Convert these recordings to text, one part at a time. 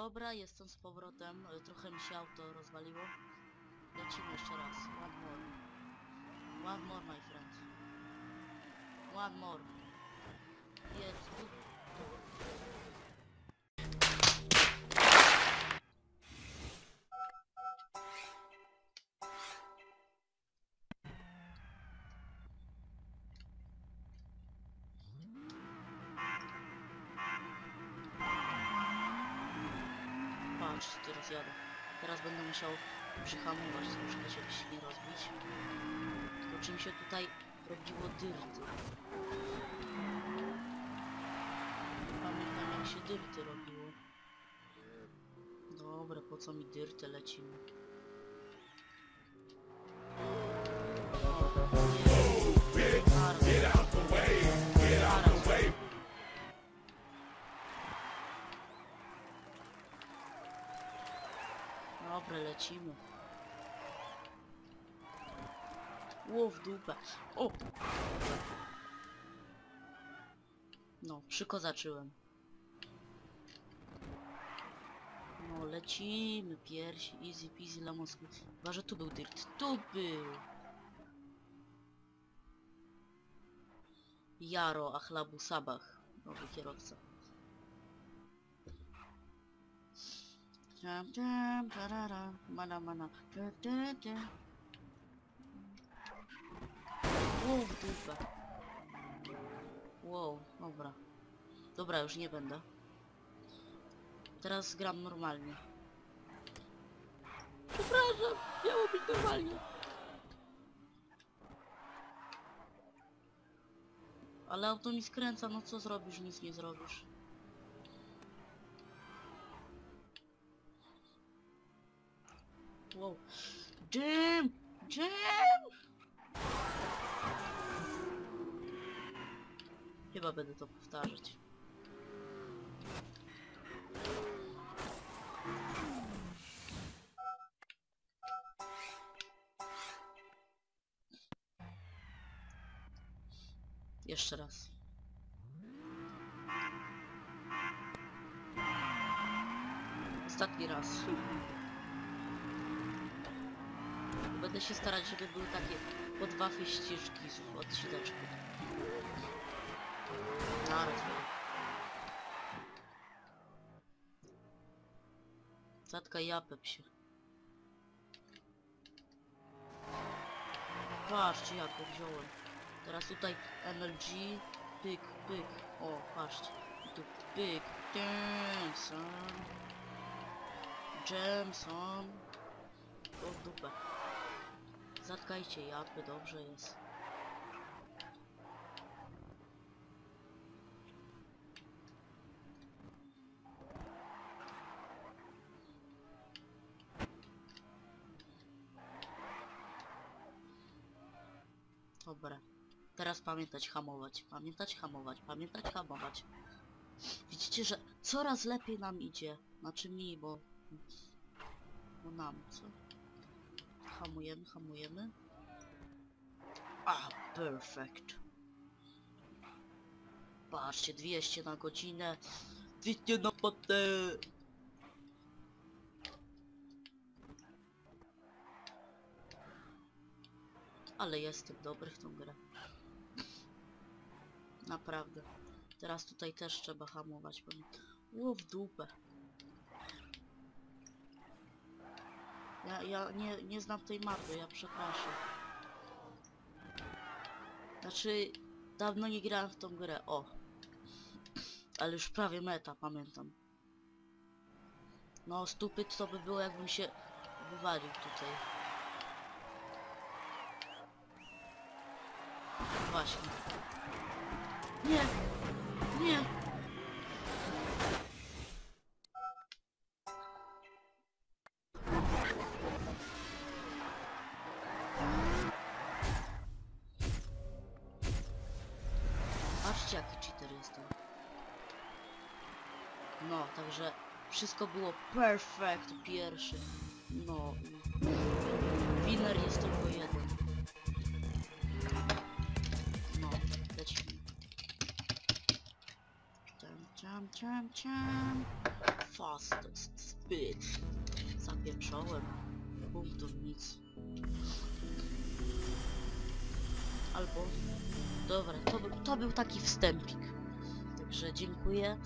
Dobra, jestem z powrotem. E, Trochę mi się auto rozwaliło. Lecimy jeszcze raz. One more. One more, my friend. One more. Jest Patrz, teraz jadę. Teraz będę musiał przyhamować troszkę, żeby się nie rozbić. Tylko czy mi się tutaj robiło dyrty. Pamiętam jak się dyrty robiło. Dobra, po co mi dyrty lecimy? Get lecimy. Ło w dupę. O! No, przykozaczyłem. No, lecimy, piersi, easy peasy, lemon squeezy. Chyba, że tu był dirt. Tu był! Jaro Achlabu Sabach, nowy kierowca. Tam, tam, tarara, mana, mana. Wow, w dupę. Wow, dobra. Dobra, już nie będę. Teraz gram normalnie. Przepraszam, miało być normalnie. Ale auto mi skręca, no co zrobisz, nic nie zrobisz. Wow. Jim! Jim! Chyba będę to powtarzać. Jeszcze raz. Ostatni raz. Będę się starać, żeby były takie po dwa wyściżki z odcineczku. Naraz. Zatka japę psie. Patrzcie, jaką wziąłem. Teraz tutaj MLG, pyk, pyk. O, patrzcie. I tu pyk, Jameson. Jameson. O, dupę. Zatkajcie japy, dobrze jest. Dobra. Teraz pamiętać hamować, pamiętać hamować, pamiętać hamować. Widzicie, że coraz lepiej nam idzie. Znaczy mi, bo... Bo nam, co? Hamujemy, hamujemy. A, perfect. Patrzcie, 200 na godzinę. 200 na potę. Ale jestem dobry w tą grę. Naprawdę. Teraz tutaj też trzeba hamować. Powiem. Ło w dupę. Ja, ja nie, nie znam tej mapy, ja przepraszam. Znaczy, dawno nie grałem w tą grę, o. Ale już prawie meta, pamiętam. No, stupid to by było, jakbym się wywalił tutaj. Właśnie. Nie! Jaki cheater jestem. No, także wszystko było perfect pierwszy. No. Winner jest tylko jeden. No, lecimy. Ciam, ciam, ciam, ciam. Fastest speed. Zapieprzołem. Punktów nic. Albo... Dobra, to, był- to był taki wstępik. Także dziękuję.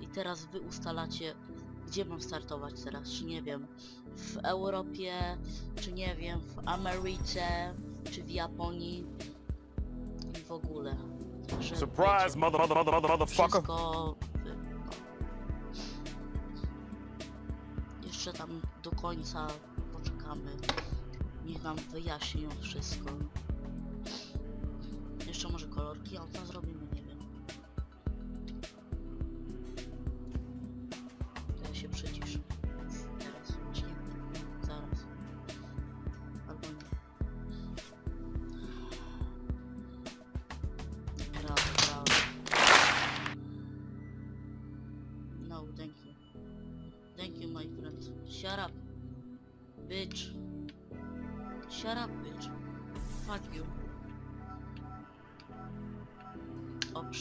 I teraz wy ustalacie, gdzie mam startować teraz. Czy nie wiem, w Europie, czy nie wiem, w Ameryce, czy w Japonii. I w ogóle. Także Surprise, mother, mother, mother, mother, motherfucker. wszystko... No. Jeszcze tam do końca poczekamy. Niech nam wyjaśnią wszystko. Jeszcze może kolorki auta zrobimy, nie wiem. To ja się przyciszę. Teraz, czy? Zaraz. Albo nie. No, thank you. Thank you, my friend. Shut up, bitch. Shut up, bitch. Fuck you.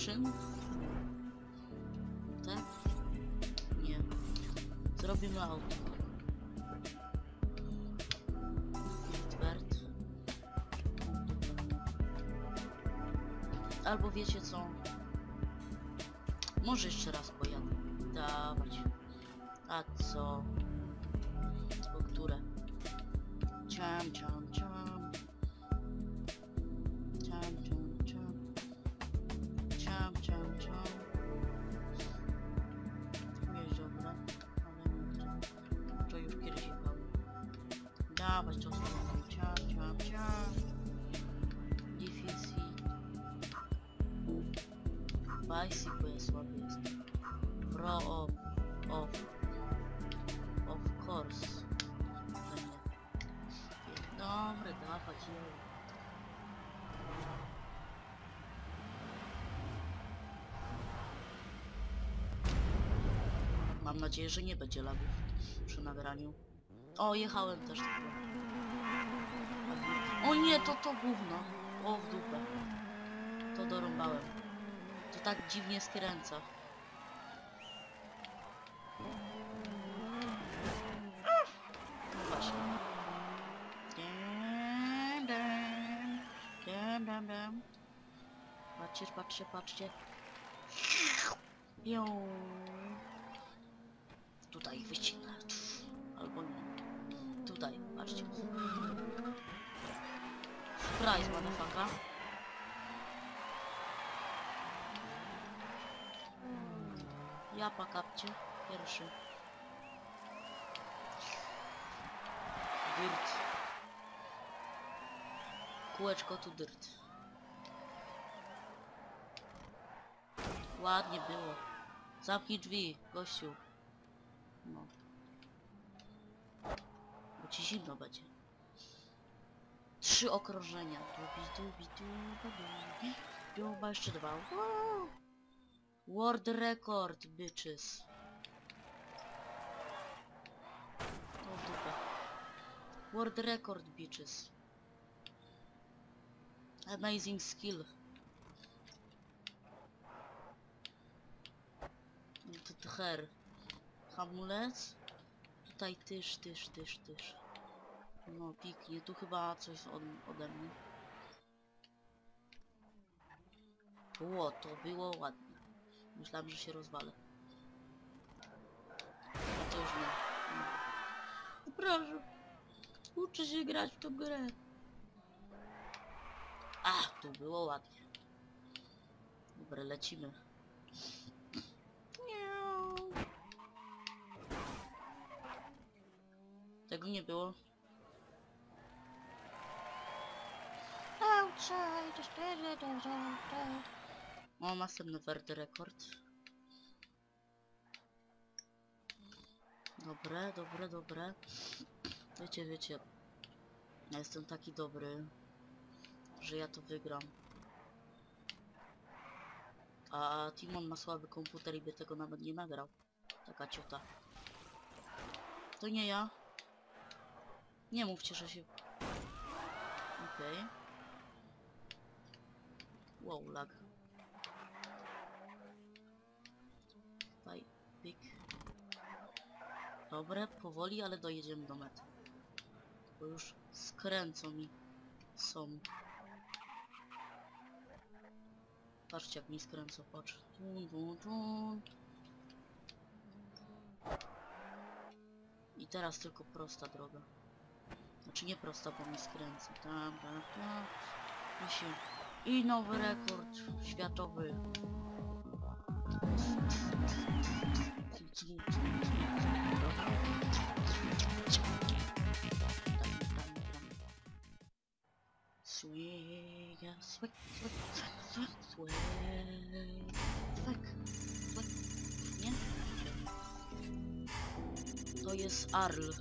Option? Tak? Nie. Zrobimy auto. Bert. Albo wiecie co? Może jeszcze raz pojadę. Dawać. A co? kulturę. Ciam, ciam, ciam. Bicycle jest słaby jest. Pro of, of, of course. Dobry, dawać jej. Mam nadzieję, że nie będzie lagów przy nagraniu. O, jechałem też. O nie, to to gówno. O, w dupę. To dorąbałem. To tak dziwnie skręca. Właśnie. Patrzcie, patrzcie, patrzcie. Piu. Tutaj wycinę. Albo nie. Tutaj, patrzcie. Surprise, motherfucker. Japa kapcie. Pierwszy. Dyrt. Kółeczko tu dyrt. Ładnie było. Zamknij drzwi, gościu. No. Bo ci zimno będzie. Trzy okrążenia. Dubi, dubi, duba, dubi. Duba, jeszcze dwa. World record, bitches. O. World record, bitches. Amazing skill. To to. Hamulec. Tutaj tysz, tysz, tysz, tysz. No piknie, tu chyba coś od, ode mnie. Ło, to było ładne. Myślałem, że się rozwalę. A to już nie. nie. Proszę. Uczę się grać w tą grę. A, tu było ładnie. Dobra, lecimy. Tego nie było. Outside O, następny werdy rekord. Dobre, dobre, dobre. Wiecie, wiecie. Ja jestem taki dobry, że ja to wygram. A Timon ma słaby komputer i by tego nawet nie nagrał. Taka ciuta. To nie ja. Nie mówcie, że się... Okej. Okay. Wow, lag. Tutaj, pik. Dobre, powoli, ale dojedziemy do mety. Bo już skręcą mi są. Patrzcie jak mi skręcą, patrz. Tun, tun, tun. I teraz tylko prosta droga. Znaczy nie prosta, bo mi skręca. Tam, tam, tam. I się... I nowy rekord światowy. Swing, swing, swing, swing, swing, swing, swing, nie? To jest Arl.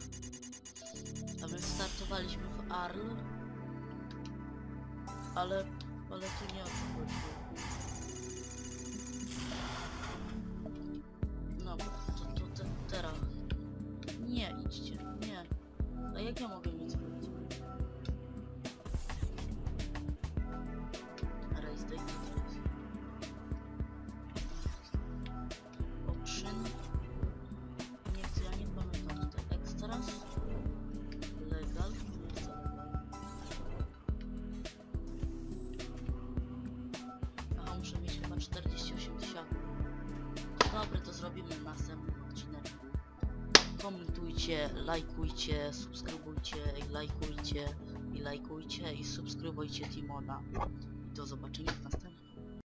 A my startowaliśmy w Arl, ale, ale tu nie o to chodziło. Komentujcie, lajkujcie, subskrybujcie i lajkujcie i lajkujcie i subskrybujcie Timona. Do zobaczenia w następnym